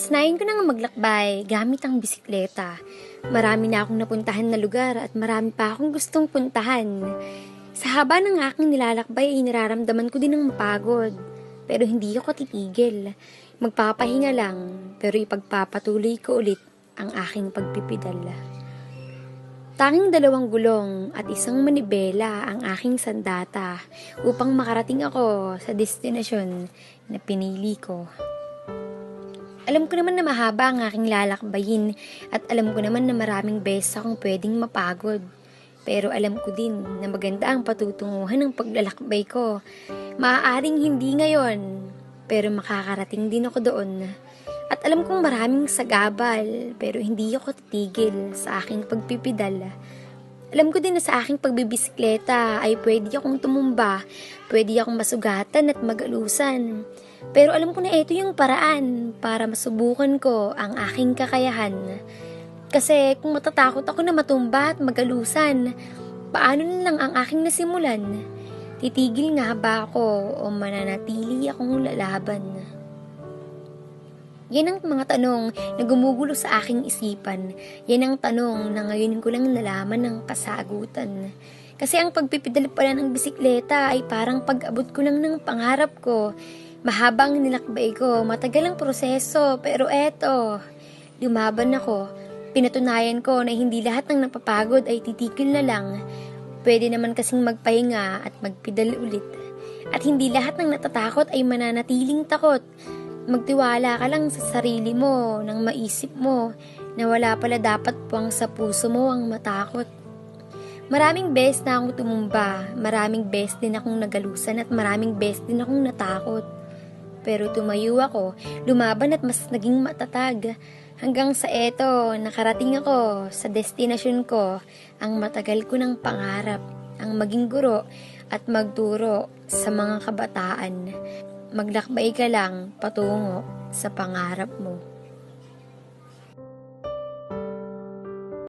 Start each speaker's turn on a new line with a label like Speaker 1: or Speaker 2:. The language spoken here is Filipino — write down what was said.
Speaker 1: Nakasanayan ko nang maglakbay gamit ang bisikleta. Marami na akong napuntahan na lugar at marami pa akong gustong puntahan. Sa haba ng aking nilalakbay ay nararamdaman ko din ng mapagod. Pero hindi ako titigil. Magpapahinga lang, pero ipagpapatuloy ko ulit ang aking pagpipidal. Tanging dalawang gulong at isang manibela ang aking sandata upang makarating ako sa destinasyon na pinili ko. Alam ko naman na mahaba ang aking lalakbayin at alam ko naman na maraming beses akong pwedeng mapagod. Pero alam ko din na maganda ang patutunguhan ng paglalakbay ko. Maaaring hindi ngayon, pero makakarating din ako doon. At alam kong maraming sagabal, pero hindi ako titigil sa aking pagpipidal. Alam ko din na sa aking pagbibisikleta ay pwede akong tumumba, pwede akong masugatan at magalusan. Pero alam ko na ito yung paraan para masubukan ko ang aking kakayahan. Kasi kung matatakot ako na matumba at magalusan, paano na lang ang aking nasimulan? Titigil nga ba ako o mananatili akong lalaban? Yan ang mga tanong na gumugulo sa aking isipan. Yan ang tanong na ngayon ko lang nalaman ng kasagutan. Kasi ang pagpipidal pala ng bisikleta ay parang pag-abot ko lang ng pangarap ko. Mahabang nilakbay ko, matagal ang proseso, pero eto, lumaban ako. Pinatunayan ko na hindi lahat ng napapagod ay titikil na lang. Pwede naman kasing magpahinga at magpidal ulit. At hindi lahat ng natatakot ay mananatiling takot. Magtiwala ka lang sa sarili mo nang maisip mo na wala pala dapat puwang sa puso mo ang matakot. Maraming best na akong tumumba, maraming best din akong nagalusan at maraming best din akong natakot. Pero tumayo ako, lumaban at mas naging matatag. Hanggang sa eto, nakarating ako sa destinasyon ko, ang matagal ko ng pangarap, ang maging guro at magturo sa mga kabataan. Maglakbay ka lang patungo sa pangarap mo.